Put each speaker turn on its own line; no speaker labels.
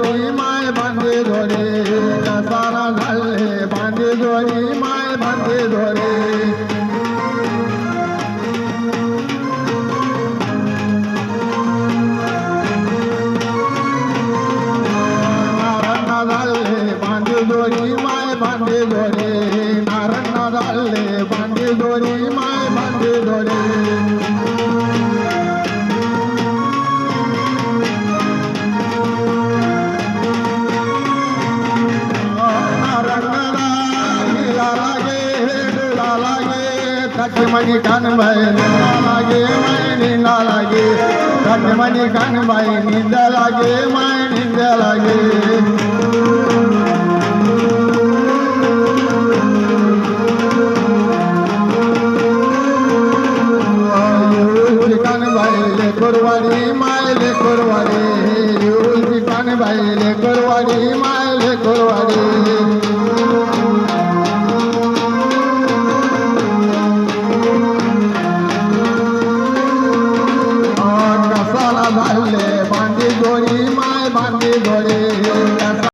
গরিমায় বাঁধে ধরে সারা ঢালে বাঁধে গরিমায় বাঁধে ধরে গরিমায় বাঁধে ধরে নারায়ণ ডালে বাঁধে ধরে মায় বাঁধে ধরে खटमणि कान भाई निंदा लागे मैं ना लागे खटमणि कान भाई नींद लागे मैं नींद लागे कुरवाड़ी मायले भाई বান্ধি ধরি মায় বান্ধি ধরে